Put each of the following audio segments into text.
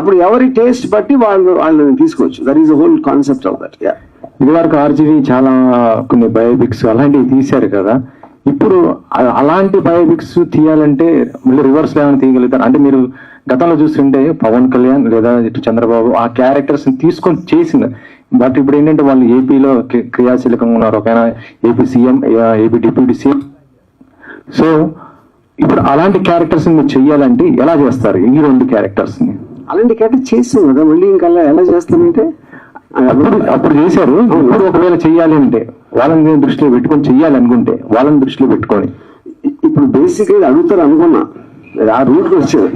అప్పుడు ఎవరి టేస్ట్ బట్టి వాళ్ళు వాళ్ళని తీసుకోవచ్చు. That is whole concept of that yeah ఇదివరకు ఆర్జీవి చాలా కొన్ని బయోపిక్స్ అలాంటివి తీశారు కదా. ఇప్పుడు అలాంటి బయోపిక్స్ తీయాలంటే మళ్ళీ రివర్స్ ఏమైనా తీయగలుగుతారు? అంటే మీరు గతంలో చూస్తుంటే పవన్ కళ్యాణ్ లేదా ఇటు చంద్రబాబు ఆ క్యారెక్టర్స్ తీసుకొని చేసింది. బట్ ఇప్పుడు ఏంటంటే వాళ్ళు ఏపీలో క్రియాశీలకంగా ఉన్నారు. ఒక AP CM AP deputy CM. So ఇప్పుడు అలాంటి క్యారెక్టర్స్ మీరు చెయ్యాలంటే ఎలా చేస్తారు? ఈ రెండు క్యారెక్టర్స్ని అలాంటి క్యారెక్టర్ చేసాం కదా మళ్ళీ ఇంకా ఎలా చేస్తామంటే అప్పుడు అప్పుడు చేశారు. ఇప్పుడు ఒకవేళ చెయ్యాలి అంటే వాళ్ళని దృష్టిలో పెట్టుకొని చెయ్యాలి అనుకుంటే వాళ్ళని దృష్టిలో పెట్టుకొని. ఇప్పుడు బేసిక్గా అడుగుతారు అనుకున్నా. ఆ రూట్ వచ్చారు.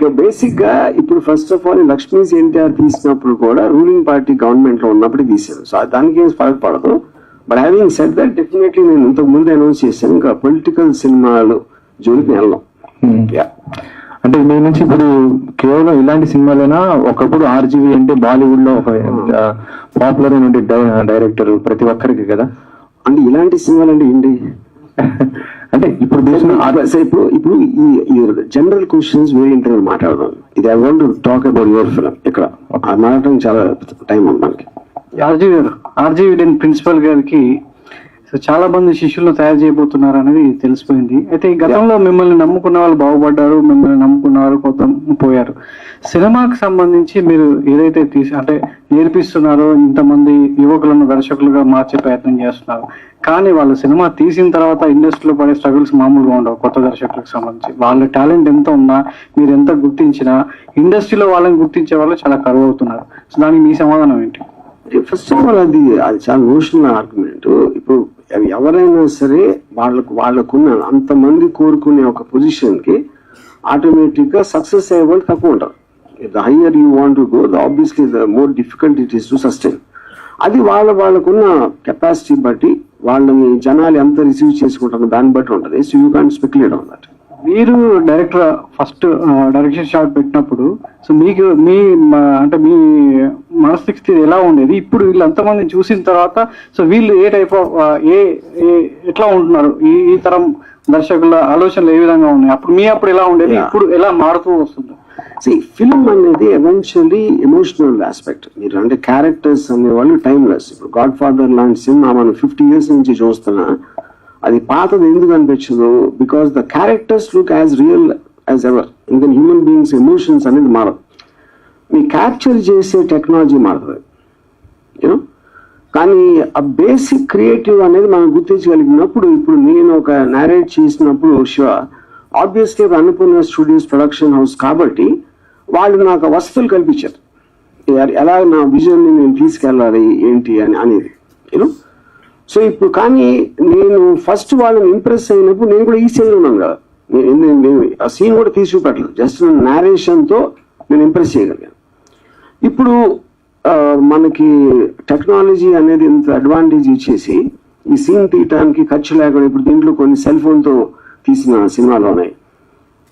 మీరు బేసిక్గా ఇప్పుడు first of all Lakshmi's NTR తీసినప్పుడు కూడా రూలింగ్ పార్టీ గవర్నమెంట్లో ఉన్నప్పుడు తీశారు. సో దానికి ఏం ఫరక్ పడదు. But having set that definitely నేను ఇంతకు ముందు అనౌన్స్ చేశాను ఇంకా పొలిటికల్ సినిమాలు జోలికి వెళ్ళాం. Yeah. అంటే మీ నుంచి ఇప్పుడు కేవలం ఇలాంటి సినిమాలైనా ఒకప్పుడు ఆర్జీవి అంటే బాలీవుడ్లో ఒక పాపులర్ అయిన డైరెక్టర్ ప్రతి ఒక్కరికి కదా? అంటే ఇలాంటి సినిమాలు అంటే ఏంటి అంటే ఇప్పుడు ఇప్పుడు ఇప్పుడు ఈ జనరల్ క్వశ్చన్స్ వేరే ఇంటర్వ్యూ మాట్లాడదాం. ఇది I want talk about your film ఇక్కడ. మాట్లాడడం చాలా టైం ఉంది మనకి. ఆర్జీ గారు ఆర్జీ విడెన్ ప్రిన్సిపల్ గారికి సో చాలా మంది శిష్యులను తయారు చేయబోతున్నారు అనేది తెలిసిపోయింది. అయితే గతంలో మిమ్మల్ని నమ్ముకున్న వాళ్ళు బాగుపడ్డారు మిమ్మల్ని నమ్ముకున్న వాళ్ళు కొంత పోయారు. సినిమాకి సంబంధించి మీరు ఏదైతే తీసి అంటే నేర్పిస్తున్నారో ఇంతమంది యువకులను దర్శకులుగా మార్చే ప్రయత్నం చేస్తున్నారు. కానీ వాళ్ళు సినిమా తీసిన తర్వాత ఇండస్ట్రీలో పడే స్ట్రగుల్స్ మామూలుగా ఉండవు కొత్త దర్శకులకు సంబంధించి. వాళ్ళ టాలెంట్ ఎంత ఉన్నా మీరు ఎంత గుర్తించినా ఇండస్ట్రీలో వాళ్ళని గుర్తించే వాళ్ళు చాలా కరువు అవుతున్నారు. సో దానికి మీ సమాధానం ఏంటి? ఫస్ట్ ఆఫ్ ఆల్ అది అది చాలా నోషనల్ ఆర్గ్యుమెంట్ ఎవరైనా సరే వాళ్ళకు వాళ్ళకున్న అంతమంది కోరుకునే ఒక పొజిషన్కి ఆటోమేటిక్గా సక్సెస్ అయ్యే వాళ్ళు తక్కువ ఉంటారు. The higher you want to go the obviously the more difficult it is to sustain అది వాళ్ళ వాళ్ళకున్న కెపాసిటీ బట్టి వాళ్ళని జనాలు ఎంత రిసీవ్ చేసుకుంటారో దాన్ని బట్టి ఉంటుంది. So you can speculate on that మీరు డైరెక్టర్ ఫస్ట్ డైరెక్షన్ షాట్ పెట్టినప్పుడు సో మీకు మీ అంటే మీ మనస్థితి ఎలా ఉండేది? ఇప్పుడు వీళ్ళు అంతమంది చూసిన తర్వాత సో వీళ్ళు ఏ టైప్ ఆఫ్ ఏ ఎట్లా ఉంటున్నారు? ఈ ఈ తరం దర్శకుల ఆలోచనలు ఏ విధంగా ఉన్నాయి? అప్పుడు మీ అప్పుడు ఎలా ఉండేది. ఇప్పుడు ఎలా మారుతూ వస్తుంది? సి ఫిల్మ్ అనేది ఎవెన్చువల్లీ ఎమోషనల్ ఆస్పెక్ట్ మీరు అంటే క్యారెక్టర్స్ అనేవాళ్ళు టైమ్లెస్ ఇప్పుడు గాడ్ ఫాదర్ లాంటి సినిమా మనం ఫిఫ్టీ ఇయర్స్ నుంచి చూస్తున్నా అది పాతది ఎందుకు అనిపించదు? Because the characters look as real as ever ఇంకా హ్యూమన్ బీయింగ్స్ ఎమోషన్స్ అనేది మారదు మీ క్యాప్చర్ చేసే టెక్నాలజీ మారుతుంది. యూనో కానీ ఆ బేసిక్ క్రియేటివ్ అనేది మనం గుర్తించగలిగినప్పుడు ఇప్పుడు నేను ఒక నేరేట్ చేసినప్పుడు Shiva obviously Annapurna studios production house కాబట్టి వాళ్ళు నాకు వసతులు వస్తువులు కల్పించారు ఎలా నా విజన్ని నేను తీసుకెళ్ళాలి? ఏంటి? అని అనేది. యూనో సో ఇప్పుడు కానీ నేను ఫస్ట్ వాళ్ళని ఇంప్రెస్ అయినప్పుడు నేను కూడా ఈ సీన్ ఉన్నాను కదా నేను ఆ సీన్ కూడా తీసి చూపెట్టలేదు. జస్ట్ నేరేషన్ నేరేషన్తో నేను ఇంప్రెస్ చేయగలిగాను. ఇప్పుడు మనకి టెక్నాలజీ అనేది ఇంత అడ్వాంటేజ్ ఇచ్చేసి ఈ సీన్ తీయటానికి ఖర్చు లేకుండా ఇప్పుడు దీంట్లో కొన్ని సెల్ ఫోన్తో తీసిన సినిమాలు ఉన్నాయి.